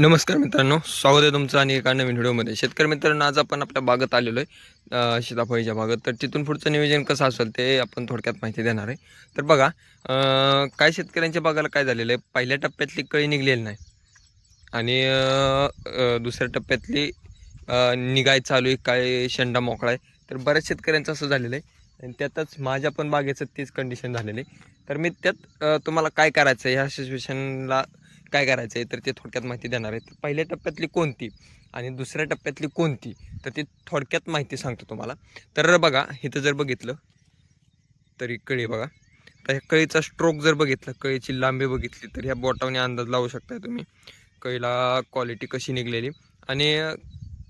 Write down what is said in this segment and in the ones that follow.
नमस्कार मित्रांनो स्वागत आहे तुमचं आणि एका नवीन व्हिडिओमध्ये. शेतकरी मित्रांनो आज आपण आपल्या बागेत आलेलो आहे अं, सीताफळीच्या तर तिथून पुढचं नियोजन कसं असेल ते आपण थोडक्यात माहिती देणार आहे. तर बघा काय शेतकऱ्यांच्या बागाला काय झालेलं आहे? पहिल्या टप्प्यातली कळी निघलेली नाही. आणि दुसऱ्या टप्प्यातली निघाय निगाय चालू आहे काय शेंडा मोकळा आहे. तर बऱ्याच शेतकऱ्यांचं असं झालेलं आहे. आणि त्यातच माझ्या पण बागेचं तीच कंडिशन झालेली आहे. तर मी त्यात तुम्हाला काय करायचं आहे ह्या सिच्युएशनला काय करायचं आहे तर ते थोडक्यात माहिती देणार आहे. तर पहिल्या टप्प्यातली कोणती आणि दुसऱ्या टप्प्यातली कोणती तर ती थोडक्यात माहिती सांगतो तुम्हाला. तर बघा इथं जर बघितलं तर कळी बघा. तर ह्या कळीचा स्ट्रोक जर बघितलं कळीची लांबी बघितली तर ह्या बोटावने अंदाज लावू शकताय तुम्ही. कळीला क्वालिटी कशी निघलेली? आणि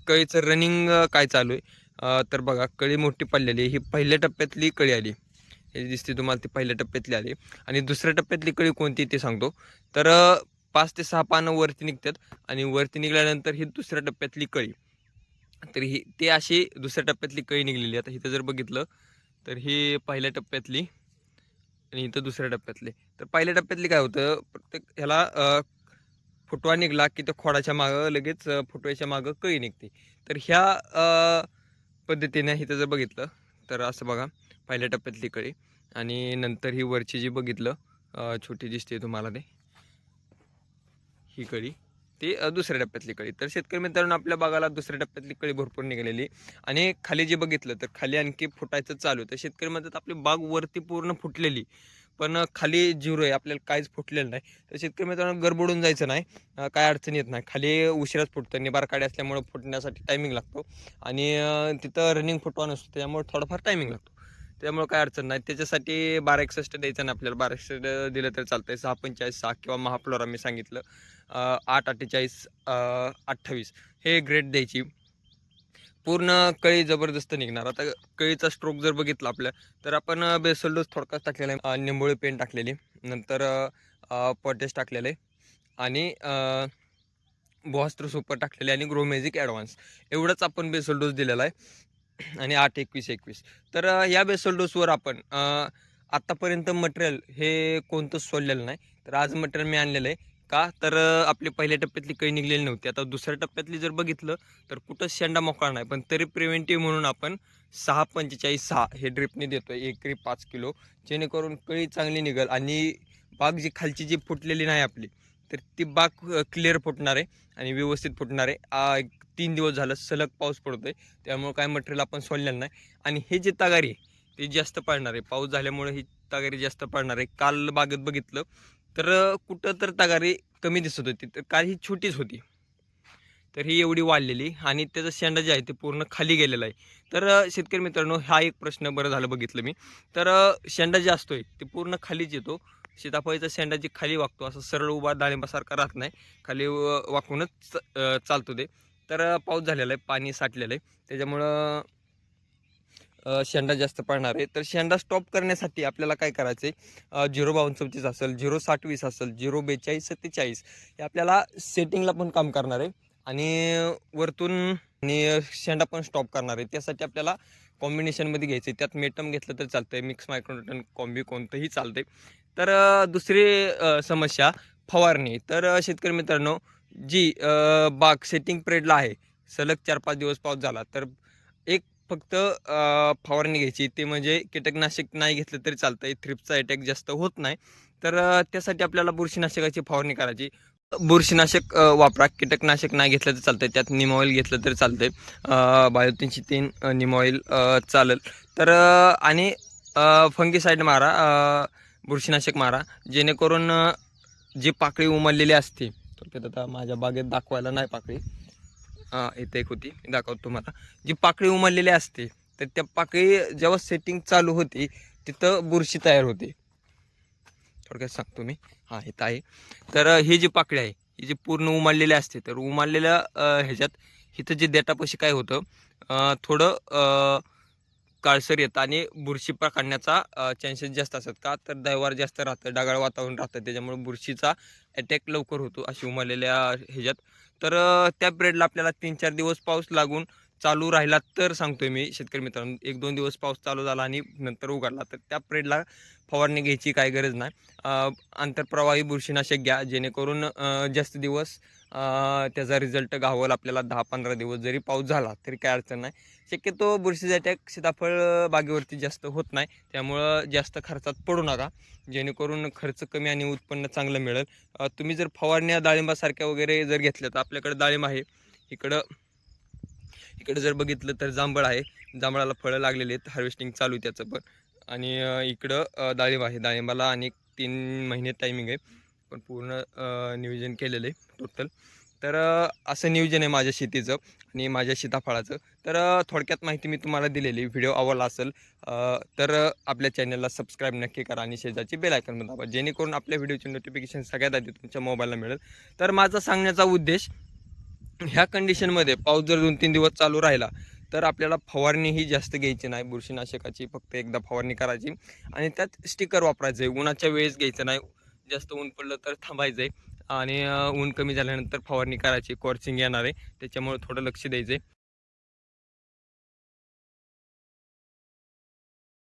कळीचं रनिंग काय चालू आहे? तर बघा कळी मोठी पडलेली आहे. ही पहिल्या टप्प्यातली कळी आली. हे दिसते तुम्हाला ती पहिल्या टप्प्यातली आली. आणि दुसऱ्या टप्प्यातली कळी कोणती ते सांगतो. तर पाच ते सहा पानं वरती निघतात आणि वरती निघाल्यानंतर ही दुसऱ्या टप्प्यातली कळी. तर ही ते अशी दुसऱ्या टप्प्यातली कळी निघलेली. आता इथं जर बघितलं तर ही पहिल्या टप्प्यातली आणि इथं दुसऱ्या टप्प्यातली. तर पहिल्या टप्प्यातली काय होतं प्रत्येक ह्याला फुटवा निघला की तो खोडाच्या मागं लगेच फुटव्याच्या मागं कळी निघते. तर ह्या पद्धतीने इथं जर बघितलं तर असं बघा पहिल्या टप्प्यातली कळी. आणि नंतर ही वरची जी बघितलं छोटी दिसते तुम्हाला ते. ही कळी. ती दुसऱ्या टप्प्यातली कळी. तर शेतकरी मित्रांनो आपल्या बागाला दुसऱ्या टप्प्यातली कळी भरपूर निघालेली. आणि खाली जे बघितलं तर खाली आणखी फुटायचं चालू. तर शेतकरी म्हणतात आपली बाग वरती पूर्ण फुटलेली. पण खाली झिरो आहे. आपल्याला काहीच फुटलेलं नाही. तर शेतकरी मित्रांनो गडबडून जायचं नाही. काय अडचण येत नाही. खाली उशिराच फुटतं. निबार काढी असल्यामुळे फुटण्यासाठी टायमिंग लागतो. आणि तिथं रनिंग फुटवा नसतो त्यामुळे थोडाफार टायमिंग लागतो. त्यामुळे काय अडचण नाही. त्याच्यासाठी बारा एकसष्ट द्यायचं नाही आपल्याला. बारा एकसष्ट दिलं तर चालतंय. सहा पंचेचाळीस सहा किंवा महाफ्लोरा मी सांगितलं. आठ अठ्ठेचाळीस अठ्ठावीस. हे ग्रेड द्यायची. पूर्ण कळी जबरदस्त निघणार. आता कळीचा स्ट्रोक जर बघितला आपल्या तर आपण बेसल डोस थोडकाच टाकलेला आहे. निंबोळी पेन टाकलेली. नंतर पॉटेज टाकलेलं आहे. आणि बॉस्त्र सुपर टाकलेले आणि ग्रोमॅजिक ॲडव्हान्स एवढंच आपण बेसल डोस दिलेला आहे. आणि आठ एकवीस एकवीस. तर या बेसल डोसवर आपण आत्तापर्यंत मटेरियल हे कोणतंच सोडलेलं नाही. तर आज मटेरियल मी आणलेलं आहे. का? तर आपली पहिल्या टप्प्यातली काही निघलेली नव्हती. आता दुसऱ्या टप्प्यातली जर बघितलं तर कुठंच शेंडा मोकळा नाही. पण तरी प्रिव्हेंटिव्ह म्हणून आपण सहा पंचेचाळीस सहा हे ड्रिपने देतो आहे एकरी पाच किलो. जेणेकरून कळी चांगली निघल. आणि बाग जी खालची जी फुटलेली नाही आपली तर ती बाग क्लिअर फुटणार आहे आणि व्यवस्थित फुटणार आहे. तीन दिवस झालं सलग पाऊस पडतो आहे त्यामुळे काय मटेरियल आपण सोडलेलं नाही. आणि हे जे तगारी आहे ते जास्त पाळणार आहे. पाऊस झाल्यामुळे ही तगारी जास्त पाळणार आहे. काल बागेत बघितलं तर कुठं तर तगारी कमी दिसत होती. तर काल ही छोटीच होती. तर ही एवढी वाढलेली आणि त्याचं शेंडा जे आहे ते पूर्ण खाली गेलेलं आहे. तर शेतकरी मित्रांनो हा एक प्रश्न बरं झालं बघितलं मी. तर शेंडा जे असतो आहे ते पूर्ण खालीच येतो. सीताफळीचा शेंडा जी खाली वागतो असं सरळ उभा डाळिंबासारखा राहत नाही. खाली वाकूनच चालतो ते. तर पाऊस झालेला आहे पाणी साठलेलं आहे. त्याच्यामुळं शेंडा जास्त पडणार आहे. तर शेंडा स्टॉप करण्यासाठी आपल्याला काय करायचं आहे झिरो बावन्न चौतीस असेल झिरो साठ वीस असेल झिरो बेचाळीस सत्तेचाळीस हे आपल्याला सेटिंगला पण काम करणार आहे. आणि वरतून आणि शेंडा पण स्टॉप करणार आहे. त्यासाठी आपल्याला कॉम्बिनेशनमध्ये घ्यायचं आहे त्यात मेटम घेतलं तर चालतं आहे मिक्स मायक्रोटन कॉम्बी कोणतंही चालतं आहे तर दुसरी समस्या फवारणी. तर शेतकरी मित्रांनो जी बाग सेटिंग पिरियडला आहे. सलग चार पाच दिवस पाऊस झाला तर एक फक्त फवारणी घ्यायची. ते म्हणजे कीटकनाशक नाही घेतलं तरी चालतं आहे थ्रिप्सचा अटॅक जास्त होत नाही. तर त्यासाठी आपल्याला बुरशीनाशकाची फवारणी करायची. बुरशीनाशक वापरा. कीटकनाशक नाही घेतलं तर चालतंय. त्यात निमॉईल घेतलं घेतलं तर आहे बायो तीनशे तीन निमॉईल चालेल. तर आणि फंगीसाईड मारा. बुरशीनाशक मारा. जेणेकरून जी पाकळी उमललेली असते थोडक्यात आता माझ्या बागेत दाखवायला नाही पाकळी. हां इथे एक होती. मी दाखवतो तुम्हाला. जी पाकळी उमललेली असते तर त्या पाकळी जेव्हा सेटिंग चालू होती तिथं बुरशी तयार होते. थोडक्यात सांगतो मी. हां इथं आहे. तर ही जी पाकळी आहे ही जी पूर्ण उमललेली असते तर उमललेल्या ह्याच्यात इथं जे देटापाशी काय होतं थोडं काळसर येतं आणि बुरशी पकडण्याचा चान्सेस जास्त असतात का? तर दैवार जास्त राहतं ढगाळ वातावरण राहतं त्याच्यामुळे बुरशीचा अटॅक लवकर होतो अशी उमालेल्या ह्याच्यात. तर त्या पिरियडला आपल्याला तीन चार दिवस पाऊस लागून चालू राहिला तर सांगतोय मी शेतकरी मित्रांनो. एक दोन दिवस पाऊस चालू झाला आणि नंतर उघडला. तर त्या प्रेडला फवारणी घ्यायची काय गरज नाही. आंतरप्रवाही बुरशीनाशक घ्या. जेणेकरून जास्त दिवस त्याचा रिझल्ट गावल आपल्याला दहा पंधरा दिवस जरी पाऊस झाला तरी काय अडचण नाही. शक्यतो बुरशीचा अटॅक सीताफळ बागेवरती जास्त होत नाही. त्यामुळं जास्त खर्चात पडू नका. जेणेकरून खर्च कमी आणि उत्पन्न चांगलं मिळेल. तुम्ही जर फवारण्या डाळिंबासारख्या वगैरे जर घेतल्या तर आपल्याकडे डाळिंब आहे. इकडं इकडं जर बघितलं तर जांभळ आहे. जांभळाला फळं लागलेली आहेत. हार्वेस्टिंग चालू आहे त्याचं पण. आणि इकडं डाळिंब आहे. डाळिंबाला आणि तीन महिने टायमिंग आहे. पण पूर्ण नियोजन केलेलं आहे टोटल तर असं नियोजन आहे माझ्या शेतीचं आणि माझ्या सीताफळाचं. तर थोडक्यात माहिती मी तुम्हाला दिलेली. व्हिडिओ आवडला असेल तर आपल्या चॅनलला सबस्क्राईब नक्की करा आणि शेजारची बेल आयकन दाबा. जेणेकरून आपल्या व्हिडिओची नोटिफिकेशन सगळ्यात आधी तुमच्या मोबाईलला मिळेल. तर माझा सांगण्याचा उद्देश ह्या कंडिशनमध्ये पाऊस जर दोन तीन दिवस चालू राहिला तर आपल्याला फवारणी ही जास्त घ्यायची नाही. बुरशीनाशकाची फक्त एकदा फवारणी करायची. आणि त्यात स्टिकर वापरायचं आहे उन्हाच्या वेळेस घ्यायचं नाही. जास्त ऊन पडलं तर थांबायचं आहे आणि ऊन कमी झाल्यानंतर फवारणी करायची. कॉर्चिंग येणार आहे. त्याच्यामुळे थोडं लक्ष द्यायचं आहे